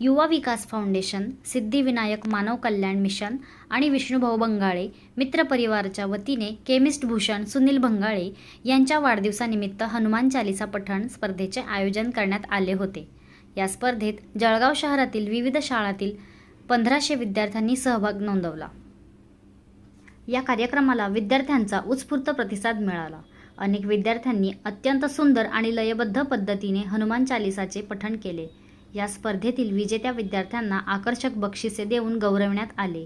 युवा Vikas foundation Siddhivinayak Manav Kalyan mission आणि विष्णुभाऊ बंगाळे मित्रपरिवारच्या वतीने केमिस्ट भूषण सुनील भंगाळे यांच्या वाढदिवसानिमित्त हनुमान चालिसा पठण स्पर्धेचे आयोजन करण्यात आले होते. या स्पर्धेत जळगाव शहरातील विविध शाळातील पंधराशे विद्यार्थ्यांनी सहभाग नोंदवला. या कार्यक्रमाला विद्यार्थ्यांचा उत्स्फूर्त प्रतिसाद मिळाला. अनेक विद्यार्थ्यांनी अत्यंत सुंदर आणि लयबद्ध पद्धतीने हनुमान चालिसाचे पठण केले. या स्पर्धेतील विजेत्या विद्यार्थ्यांना आकर्षक बक्षिसे देऊन गौरवण्यात आले.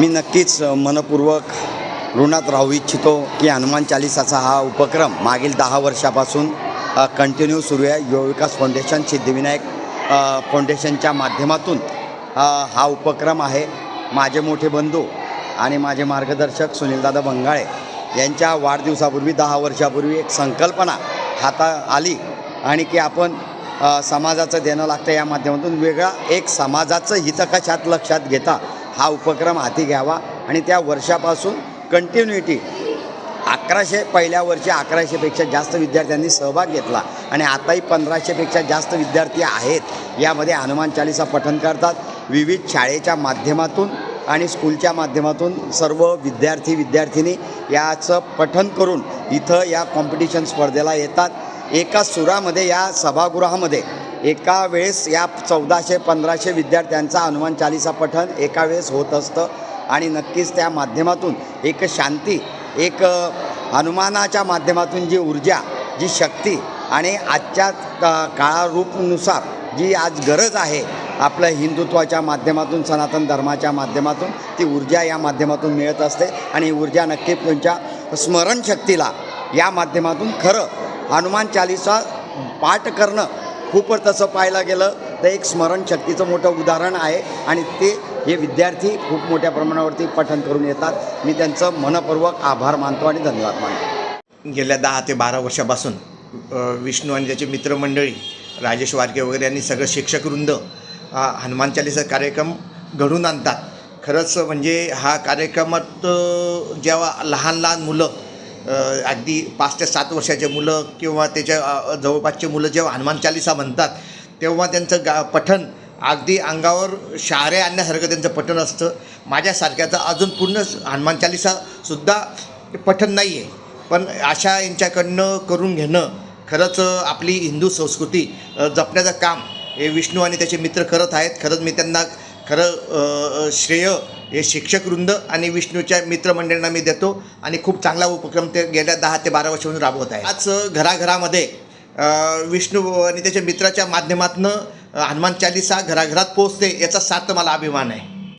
मी नक्कीच मनपूर्वक ऋणात राहू इच्छितो की हनुमान चालिसाचा हा उपक्रम मागील दहा वर्षापासून कंटिन्यू सुरू आहे. युवविकास फाउंडेशन सिद्धिविनायक फाउंडेशनच्या माध्यमातून हा उपक्रम आहे. माझे मोठे बंधू आणि माझे मार्गदर्शक सुनीलदादा बंगाळे यांच्या वाढदिवसापूर्वी दहा वर्षापूर्वी एक संकल्पना हाता आली आणि की आपण समाजाचं देणं लागतं या माध्यमातून वेगळा एक समाजाचं हितकशात लक्षात घेता हा उपक्रम हाती घ्यावा आणि त्या वर्षापासून कंटिन्युटी अकराशे पहिल्या वर्षी अकराशेपेक्षा जास्त विद्यार्थ्यांनी सहभाग घेतला. आणि आताही पंधराशेपेक्षा जास्त विद्यार्थी आहेत. यामध्ये हनुमान चालिसा पठन करतात. विविध शाळेच्या माध्यमातून आणि स्कूलच्या माध्यमातून सर्व विद्यार्थी विद्यार्थिनी याचं पठन करून इथं या कॉम्पिटिशन स्पर्धेला येतात. एका सुरामध्ये या सभागृहामध्ये एका वेळेस या चौदाशे पंधराशे विद्यार्थ्यांचा हनुमान चालिसा पठन एका वेळेस होत असतं. आणि नक्कीच त्या माध्यमातून एक शांती एक हनुमानाच्या माध्यमातून जी ऊर्जा जी शक्ती आणि आजच्या का- काळारूपनुसार जी आज गरज आहे आपल्या हिंदुत्वाच्या माध्यमातून सनातन धर्माच्या माध्यमातून ती ऊर्जा या माध्यमातून मिळत असते. आणि ही ऊर्जा नक्की तुमच्या स्मरणशक्तीला या माध्यमातून खरं हनुमान चालिसा पाठ करणं खूपच तसं पाहायला गेलं तर एक स्मरणशक्तीचं मोठं उदाहरण आहे. आणि ते हे विद्यार्थी खूप मोठ्या प्रमाणावरती पठण करून येतात. मी त्यांचं मनपूर्वक आभार मानतो आणि धन्यवाद मानतो. गेल्या दहा ते बारा वर्षापासून विष्णू आणि त्याचे मित्रमंडळी राजेश वारके वगैरे यांनी सगळं शिक्षकवृंद हनुमान चालीसा कार्यक्रम घडून आणतात. खरंच म्हणजे हा कार्यक्रमात जेव्हा लहान लहान मुलं अगदी पाच ते सात वर्षाचे मुलं किंवा त्याच्या जवळपासचे मुलं जेव्हा हनुमान चालिसा म्हणतात तेव्हा त्यांचं गा पठण अगदी अंगावर शहारे आणण्यासारखं त्यांचं पठण असतं. माझ्यासारख्याचं अजून पूर्ण हनुमान चालिसासुद्धा पठण नाही आहे पण अशा यांच्याकडनं करून घेणं खरंच आपली हिंदू संस्कृती जपण्याचं काम हे विष्णू आणि त्याचे मित्र करत आहेत. खरंच मी त्यांना खरं श्रेय हे शिक्षकवृंद आणि विष्णूच्या मित्रमंडळींना मी देतो आणि खूप चांगला उपक्रम ते गेल्या दहा ते बारा वर्षापासून राबवत आहे आज घराघरामध्ये विष्णू आणि त्याच्या मित्राच्या माध्यमातून हनुमान चालिसा घराघरात पोचते याचा सार्थ मला अभिमान आहे.